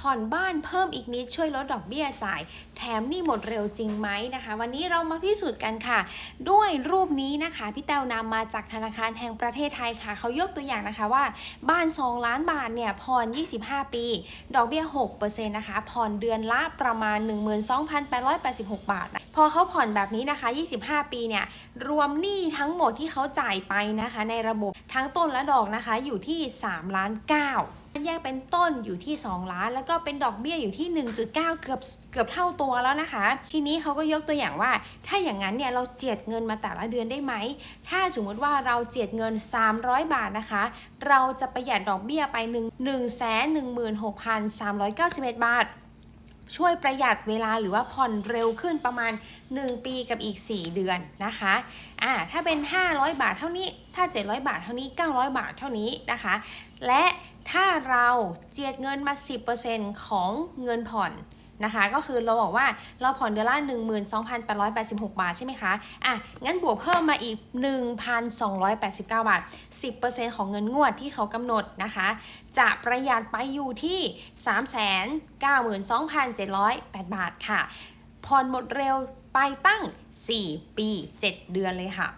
ผ่อนบ้านเพิ่มอีกนิดช่วยลดดอกเบี้ยจ่าย แถมนี่หมดเร็วจริงไหมนะคะ วันนี้เรามาพิสูจน์กันค่ะ ด้วยรูปนี้นะคะพี่แต้วนำมาจากธนาคารแห่งประเทศไทยค่ะเขายกตัวอย่างนะคะว่า บ้าน 2 ล้านบาทเนี่ยผ่อน 25 ปี ดอกเบี้ย6%นะคะผ่อนเดือนละประมาณ 12,886 บาทนะพอเขาผ่อนแบบนี้นะคะ 25 ปีเนี่ยรวมหนี้ทั้งหมดที่เขาจ่ายไปนะคะ ในระบบทั้งต้นและดอกนะคะอยู่ที่ 3 ล้าน9แยกเป็นต้นอยู่ที่ 2 ล้าน แล้วก็เป็นดอกเบี้ยอยู่ที่ 1.9 เกือบเกือบเท่าตัวแล้วนะคะ ทีนี้เขาก็ยกตัวอย่างว่า ถ้าอย่างนั้นเนี่ยเราเจียดเงินมาแต่ละเดือนได้ไหม ถ้าสมมติว่าเราเจียดเงิน 300 บาทนะคะ เราจะประหยัดดอกเบี้ยไป 1 1 1 6 3 9 1 บาทช่วยประหยัดเวลาหรือว่าผ่อนเร็วขึ้นประมาณ 1 ปีกับอีก 4 เดือนนะคะอ่าถ้าเป็น 500 บาทเท่านี้ ถ้า 700 บาทเท่านี้ 900 บาทเท่านี้นะคะ และ ถ้าเราเจียดเงินมา 10%ของเงินผ่อนนะคะ ก็คือเราบอกว่าเราผ่อนเดือนละ 12,886 บาทใช่ไหมคะ อะ งั้นบวกเพิ่มมาอีก 1,289 บาท 10%ของเงินงวดที่เขากำหนดนะคะ จะประหยัดไปอยู่ที่ 392,708 บาทค่ะ ผ่อนหมดเร็วไปตั้ง 4 ปี 7 เดือนเลยค่ะ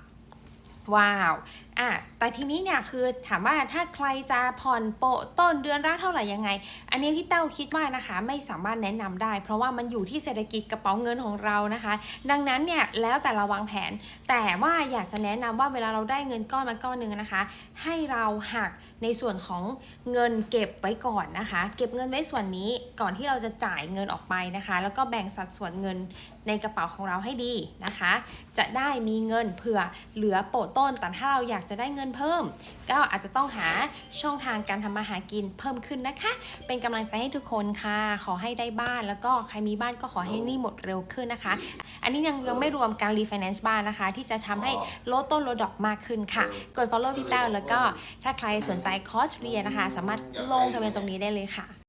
ว้าวอะแต่ทีนี้เนี่ยคือถามว่าถ้าใครจะผ่อนโปะต้นเดือนละเท่าไหร่ยังไง อันนี้พี่เต้าคิดว่านะคะไม่สามารถแนะนำได้ เพราะว่ามันอยู่ที่เศรษฐกิจกระเป๋าเงินของเรานะคะ ดังนั้นเนี่ยแล้วแต่เราวางแผน แต่ว่าอยากจะแนะนำว่าเวลาเราได้เงินก้อนมาก้อนหนึ่งนะคะ ให้เราหักในส่วนของเงินเก็บไว้ก่อนนะคะ เก็บเงินไว้ส่วนนี้ก่อนที่เราจะจ่ายเงินออกไปนะคะ แล้วก็แบ่งสัดส่วนเงินในกระเป๋าของเราให้ดีนะคะ จะได้มีเงินเผื่อเหลือโปะต้นแต่ถ้าเราอยากากจะได้เงินเพิ่ม ก็อาจจะต้องหาช่องทางการทำมาหากินเพิ่มขึ้นนะคะ เป็นกำลังใจให้ทุกคนค่ะ ขอให้ได้บ้านแล้วก็ใครมีบ้านก็ขอให้หนี่หมดเร็วขึ้นนะคะ อันนี้ยังยังไม่รวมการรีไฟแนนซ์บ้านนะคะ ที่จะทำให้ลดต้นลดดอกมากขึ้นค่ะ กด follow พี่แต้วแล้วก็ถ้าใครสนใจคอร์สเรียนนะคะ สามารถลงทะเบียนตรงนี้ได้เลยค่ะ